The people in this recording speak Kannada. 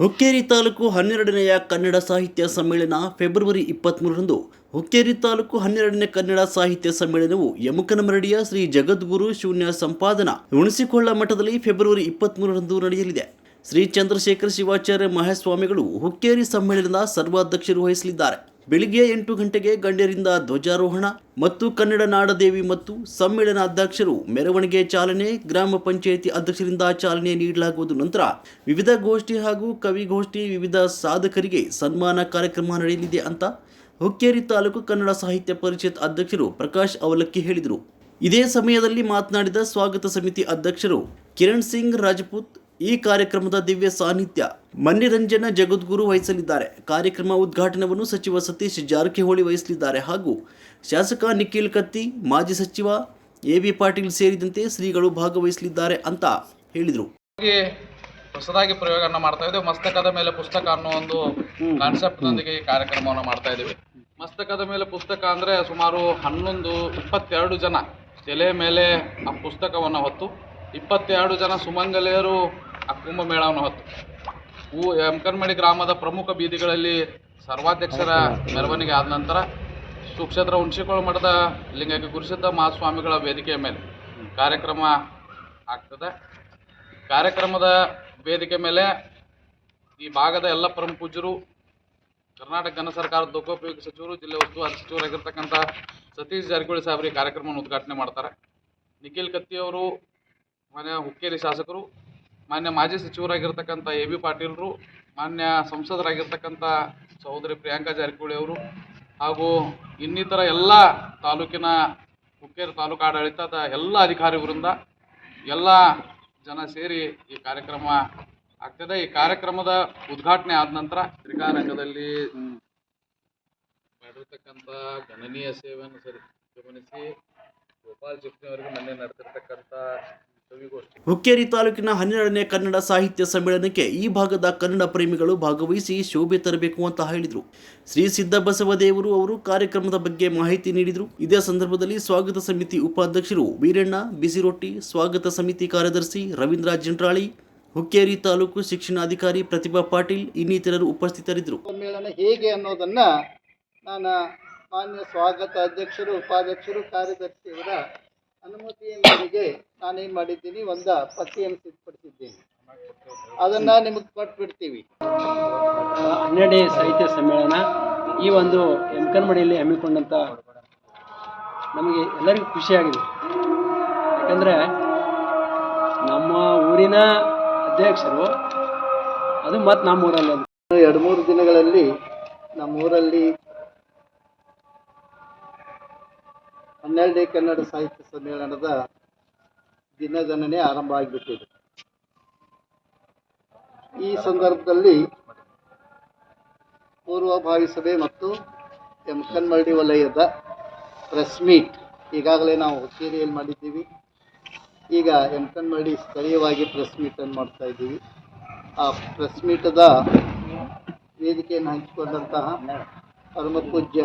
ಹುಕ್ಕೇರಿ ತಾಲೂಕು ಹನ್ನೆರಡನೆಯ ಕನ್ನಡ ಸಾಹಿತ್ಯ ಸಮ್ಮೇಳನ ಫೆಬ್ರವರಿ ಇಪ್ಪತ್ತ್ಮೂರರಂದು ಹುಕ್ಕೇರಿ ತಾಲೂಕು ಹನ್ನೆರಡನೇ ಕನ್ನಡ ಸಾಹಿತ್ಯ ಸಮ್ಮೇಳನವು ಯಮಕನಮರಡಿಯ ಶ್ರೀ ಜಗದ್ಗುರು ಶೂನ್ಯ ಸಂಪಾದನ ಹುಣಸಿಕೊಳ್ಳ ಮಠದಲ್ಲಿ ಫೆಬ್ರವರಿ ಇಪ್ಪತ್ತ್ಮೂರರಂದು ನಡೆಯಲಿದೆ. ಶ್ರೀ ಚಂದ್ರಶೇಖರ ಶಿವಾಚಾರ್ಯ ಮಹಾಸ್ವಾಮಿಗಳು ಹುಕ್ಕೇರಿ ಸಮ್ಮೇಳನದ ಸರ್ವಾಧ್ಯಕ್ಷರು ವಹಿಸಲಿದ್ದಾರೆ. ಬೆಳಿಗ್ಗೆ ಎಂಟು ಗಂಟೆಗೆ ಗಣ್ಯರಿಂದ ಧ್ವಜಾರೋಹಣ ಮತ್ತು ಕನ್ನಡ ನಾಡದೇವಿ ಮತ್ತು ಸಮ್ಮೇಳನ ಅಧ್ಯಕ್ಷರು ಮೆರವಣಿಗೆ ಚಾಲನೆ, ಗ್ರಾಮ ಪಂಚಾಯಿತಿ ಅಧ್ಯಕ್ಷರಿಂದ ಚಾಲನೆ ನೀಡಲಾಗುವುದು. ನಂತರ ವಿವಿಧ ಗೋಷ್ಠಿ ಹಾಗೂ ಕವಿಗೋಷ್ಠಿ ವಿವಿಧ ಸಾಧಕರಿಗೆ ಸನ್ಮಾನ ಕಾರ್ಯಕ್ರಮ ನಡೆಯಲಿದೆ ಅಂತ ಹುಕ್ಕೇರಿ ತಾಲೂಕು ಕನ್ನಡ ಸಾಹಿತ್ಯ ಪರಿಷತ್ ಅಧ್ಯಕ್ಷರು ಪ್ರಕಾಶ್ ಅವಲಕ್ಕಿ ಹೇಳಿದರು. ಇದೇ ಸಮಯದಲ್ಲಿ ಮಾತನಾಡಿದ ಸ್ವಾಗತ ಸಮಿತಿ ಅಧ್ಯಕ್ಷರು ಕಿರಣ್ ಸಿಂಗ್ ರಾಜಪೂತ್ ಈ ಕಾರ್ಯಕ್ರಮದ ದಿವ್ಯ ಸಾನ್ನಿಧ್ಯ ಮನ್ನಿರಂಜನ ಜಗದ್ಗುರು ವಹಿಸಲಿದ್ದಾರೆ. ಕಾರ್ಯಕ್ರಮ ಉದ್ಘಾಟನವನ್ನು ಸಚಿವ ಸತೀಶ್ ಜಾರಕಿಹೊಳಿ ವಹಿಸಲಿದ್ದಾರೆ. ಹಾಗೂ ಶಾಸಕ ನಿಖಿಲ್ ಕತ್ತಿ, ಮಾಜಿ ಸಚಿವ ಎ ಬಿ ಪಾಟೀಲ್ ಸೇರಿದಂತೆ ಶ್ರೀಗಳು ಭಾಗವಹಿಸಲಿದ್ದಾರೆ ಅಂತ ಹೇಳಿದರು. ಹೊಸದಾಗಿ ಪ್ರಯೋಗವನ್ನು ಮಾಡ್ತಾ ಇದ್ದೇವೆ. ಮಸ್ತಕದ ಮೇಲೆ ಪುಸ್ತಕ ಅನ್ನೋ ಒಂದು ಕಾನ್ಸೆಪ್ಟ್ನೊಂದಿಗೆ ಈ ಕಾರ್ಯಕ್ರಮವನ್ನು ಮಾಡ್ತಾ ಇದ್ದೀವಿ. ಮಸ್ತಕದ ಮೇಲೆ ಪುಸ್ತಕ ಅಂದರೆ ಸುಮಾರು ಹನ್ನೊಂದು, ಇಪ್ಪತ್ತೆರಡು ಜನ. ತಲೆ ಮೇಲೆ ಆ ಪುಸ್ತಕವನ್ನು ಹೊತ್ತು ಇಪ್ಪತ್ತೆರಡು ಜನ ಸುಮಂಗಲೆಯರು ಆ ಕುಂಭಮೇಳವನ್ನು ಹೊತ್ತು. ಹೂ ಯಮಕನ್ಮಡಿ ಗ್ರಾಮದ ಪ್ರಮುಖ ಬೀದಿಗಳಲ್ಲಿ ಸರ್ವಾಧ್ಯಕ್ಷರ ಮೆರವಣಿಗೆ ಆದ ನಂತರ ಸುಕ್ಷೇತ್ರ ಹುಣಸಿಕೋಳ ಮಠದ ಲಿಂಗಕ್ಕೆ ಗುರುಸಿದ್ದ ಮಹಾಸ್ವಾಮಿಗಳ ವೇದಿಕೆಯ ಮೇಲೆ ಕಾರ್ಯಕ್ರಮ ಆಗ್ತದೆ. ಕಾರ್ಯಕ್ರಮದ ವೇದಿಕೆ ಮೇಲೆ ಈ ಭಾಗದ ಎಲ್ಲ ಪ್ರಮುಖ ಪೂಜ್ಯರು, ಕರ್ನಾಟಕ ಘನ ಸರ್ಕಾರದ ಲೋಕೋಪಯೋಗಿ ಸಚಿವರು, ಜಿಲ್ಲೆ ಉಸ್ತುವಾರಿ ಸಚಿವರಾಗಿರ್ತಕ್ಕಂಥ ಸತೀಶ್ ಜಾರಕಿಹೊಳಿ ಸಾಹೇಬರು ಕಾರ್ಯಕ್ರಮವನ್ನು ಉದ್ಘಾಟನೆ ಮಾಡ್ತಾರೆ. ನಿಖಿಲ್ ಕತ್ತಿಯವರು ಮನೆಯ ಹುಕ್ಕೇರಿ ಶಾಸಕರು ಮಾನ್ಯ ಮಾಜಿ ಸಚಿವರಾಗಿರ್ತಕ್ಕಂಥ ಎ ಬಿ ಪಾಟೀಲ್ರು, ಮಾನ್ಯ ಸಂಸದರಾಗಿರ್ತಕ್ಕಂಥ ಸಹೋದರಿ ಪ್ರಿಯಾಂಕಾ ಜಾರಕಿಹೊಳಿ ಅವರು ಹಾಗೂ ಇನ್ನಿತರ ಎಲ್ಲ ತಾಲೂಕಿನ ಹುಕ್ಕೇರಿ ತಾಲೂಕು ಆಡಳಿತದ ಎಲ್ಲ ಅಧಿಕಾರಿಗಳಿಂದ ಎಲ್ಲ ಜನ ಸೇರಿ ಈ ಕಾರ್ಯಕ್ರಮ ಆಗ್ತದೆ. ಈ ಕಾರ್ಯಕ್ರಮದ ಉದ್ಘಾಟನೆ ಆದ ನಂತರ ತ್ರಿಕಾರಂಗದಲ್ಲಿ ಮಾಡಿರ್ತಕ್ಕಂಥ ಗಣನೀಯ ಸೇವೆಯನ್ನು ಸರಿ ಗಮನಿಸಿ ಗೋಪಾಲ್ ಚಿಕ್ನವರಿಗೆ ಮೊನ್ನೆ ನಡೆದಿರ್ತಕ್ಕಂಥ ಹುಕ್ಕೇರಿ ತಾಲೂಕಿನ ಹನ್ನೆರಡನೇ ಕನ್ನಡ ಸಾಹಿತ್ಯ ಸಮ್ಮೇಳನಕ್ಕೆ ಈ ಭಾಗದ ಕನ್ನಡ ಪ್ರೇಮಿಗಳು ಭಾಗವಹಿಸಿ ಶೋಭೆ ತರಬೇಕು ಅಂತ ಹೇಳಿದರು. ಶ್ರೀ ಸಿದ್ದಬಸವ ದೇವರು ಅವರು ಕಾರ್ಯಕ್ರಮದ ಬಗ್ಗೆ ಮಾಹಿತಿ ನೀಡಿದರು. ಇದೇ ಸಂದರ್ಭದಲ್ಲಿ ಸ್ವಾಗತ ಸಮಿತಿ ಉಪಾಧ್ಯಕ್ಷರು ವೀರಣ್ಣ, ಬಿಸಿರೊಟ್ಟಿ, ಸ್ವಾಗತ ಸಮಿತಿ ಕಾರ್ಯದರ್ಶಿ ರವೀಂದ್ರ ಜಂಟ್ರಾಳಿ, ಹುಕ್ಕೇರಿ ತಾಲೂಕು ಶಿಕ್ಷಣಾಧಿಕಾರಿ ಪ್ರತಿಭಾ ಪಾಟೀಲ್ ಇನ್ನಿತರರು ಉಪಸ್ಥಿತರಿದ್ದರು. ಸಮ್ಮೇಳನ ಹೇಗೆ ಅನ್ನೋದನ್ನ ನಾನು ಮಾನ್ಯ ಸ್ವಾಗತ ಅಧ್ಯಕ್ಷರು, ಉಪಾಧ್ಯಕ್ಷರು, ಕಾರ್ಯದರ್ಶಿಯವರ ಅನುಮತಿಯ ಮೇರೆಗೆ ನಾನೇನು ಮಾಡಿದ್ದೀನಿ ಒಂದು ಪಟ್ಟಿಯನ್ನು ಸಿದ್ಧಪಡಿಸಿದ್ದೀನಿ. ಅದನ್ನು ನಿಮಗೆ ಕೊಟ್ಬಿಡ್ತೀವಿ. ಹನ್ನೆರಡನೇ ಸಾಹಿತ್ಯ ಸಮ್ಮೇಳನ ಈ ಒಂದು ಎಮ್ಕನ್ಮಡಿಯಲ್ಲಿ ಹಮ್ಮಿಕೊಂಡಂಥ ನಮಗೆ ಎಲ್ಲರಿಗೂ ಖುಷಿಯಾಗಿದೆ. ಯಾಕಂದರೆ ನಮ್ಮ ಊರಿನ ಅಧ್ಯಕ್ಷರು ಅದು ಮತ್ತು ನಮ್ಮ ಊರಲ್ಲಿ ಎರಡು ಮೂರು ದಿನಗಳಲ್ಲಿ ನಮ್ಮೂರಲ್ಲಿ ಹನ್ನೆರಡನೇ ಕನ್ನಡ ಸಾಹಿತ್ಯ ಸಮ್ಮೇಳನದ ದಿನಗಣನೆ ಆರಂಭ ಆಗಿಬಿಟ್ಟಿದೆ. ಈ ಸಂದರ್ಭದಲ್ಲಿ ಪೂರ್ವಭಾವಿ ಸಭೆ ಮತ್ತು ಎಮ್ಕನ್ಮಡಿ ವಲಯದ ಪ್ರೆಸ್ ಮೀಟ್ ಈಗಾಗಲೇ ನಾವು ಹುಕ್ಕೇರಿಯಲ್ಲಿ ಮಾಡಿದ್ದೀವಿ. ಈಗ ಎಮ್ಕನ್ಮಡಿ ಸ್ಥಳೀಯವಾಗಿ ಪ್ರೆಸ್ ಮೀಟನ್ನು ಮಾಡ್ತಾ ಇದ್ದೀವಿ. ಆ ಪ್ರೆಸ್ ಮೀಟದ ವೇದಿಕೆಯನ್ನು ಹಂಚಿಕೊಂಡಂತಹ ಪರಮ ಪೂಜ್ಯ